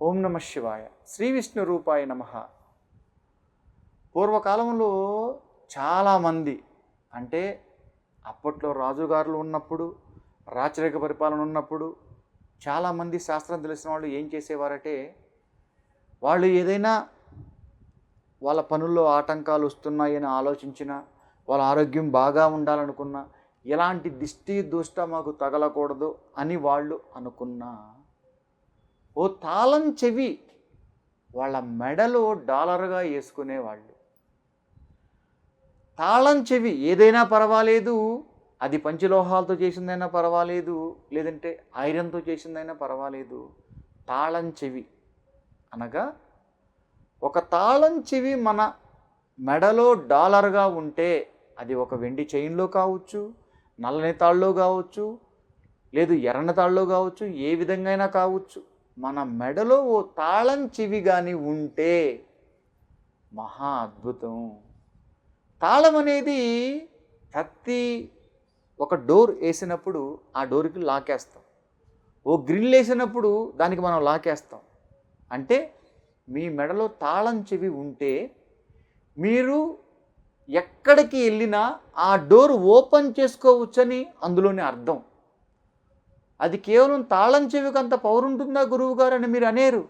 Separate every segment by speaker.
Speaker 1: ఓం శివాయ. శ్రీ విష్ణు రూపాయ నమ. పూర్వకాలంలో చాలామంది అంటే అప్పట్లో రాజుగారులు ఉన్నప్పుడు రాచరిక పరిపాలన ఉన్నప్పుడు చాలామంది శాస్త్రం తెలిసిన వాళ్ళు ఏం చేసేవారంటే వాళ్ళు ఏదైనా వాళ్ళ పనుల్లో ఆటంకాలు వస్తున్నాయని ఆలోచించిన వాళ్ళ ఆరోగ్యం బాగా ఉండాలనుకున్నా ఎలాంటి దిష్టి దుష్ట మాకు తగలకూడదు అని వాళ్ళు అనుకున్నా. ఓ తాళం చెవి వాళ్ళ మెడలో డాలర్గా వేసుకునేవాళ్ళు. తాళం చెవి ఏదైనా పర్వాలేదు అది పంచలోహాలతో చేసిందైనా పర్వాలేదు లేదంటే ఐరన్తో చేసిందైనా పర్వాలేదు. తాళం చెవి అనగా ఒక తాళం చెవి మన మెడలో డాలర్గా ఉంటే అది ఒక వెండి చైన్లో కావచ్చు నల్లని తాళ్ళలో కావచ్చు లేదు ఎర్రని తాళ్ళలో కావచ్చు ఏ విధంగా అయినా కావచ్చు. మన మెడలో ఓ తాళం చెవి కానీ ఉంటే మహా అద్భుతం. తాళం అనేది ప్రతి ఒక డోర్ వేసినప్పుడు ఆ డోర్కి లాకేస్తాం. ఓ గ్రిల్ వేసినప్పుడు దానికి మనం లాకేస్తాం. అంటే మీ మెడలో తాళం చెవి ఉంటే మీరు ఎక్కడికి వెళ్ళినా ఆ డోర్ ఓపెన్ చేసుకోవచ్చని అందులోని అర్థం. అది కేవలం తాళం చెవికి అంత పవర్ ఉంటుందా గురువు గారు అని మీరు అనేరు.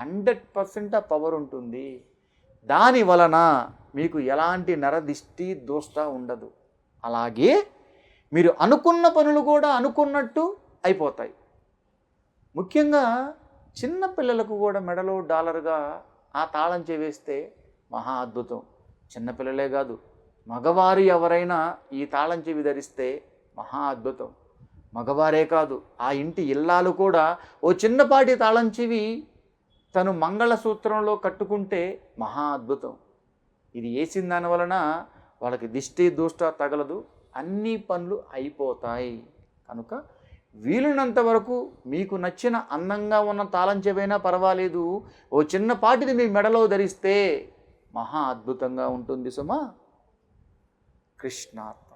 Speaker 1: హండ్రెడ్ పర్సెంట్ ఆ పవర్ ఉంటుంది. దాని వలన మీకు ఎలాంటి నరదిష్టి దోష్ట ఉండదు. అలాగే మీరు అనుకున్న పనులు కూడా అనుకున్నట్టు అయిపోతాయి. ముఖ్యంగా చిన్న పిల్లలకు కూడా మెడలో డాలర్గా ఆ తాళం చేవేస్తే మహా అద్భుతం. చిన్నపిల్లలే కాదు మగవారు ఎవరైనా ఈ తాళం చెవి ధరిస్తే మహా అద్భుతం. మగవారే కాదు ఆ ఇంటి ఇల్లాలు కూడా ఓ చిన్నపాటి తాళం చెవి తను మంగళసూత్రంలో కట్టుకుంటే మహా అద్భుతం. ఇది వేసిన దాని వలన వాళ్ళకి దిష్టి దూష్ట తగలదు అన్ని పనులు అయిపోతాయి. కనుక వీలునంత వరకు మీకు నచ్చిన అందంగా ఉన్న తాళం చెవైనా పర్వాలేదు ఓ చిన్నపాటిది మీ మెడలో ధరిస్తే మహా అద్భుతంగా ఉంటుంది సుమా. కృష్ణార్థ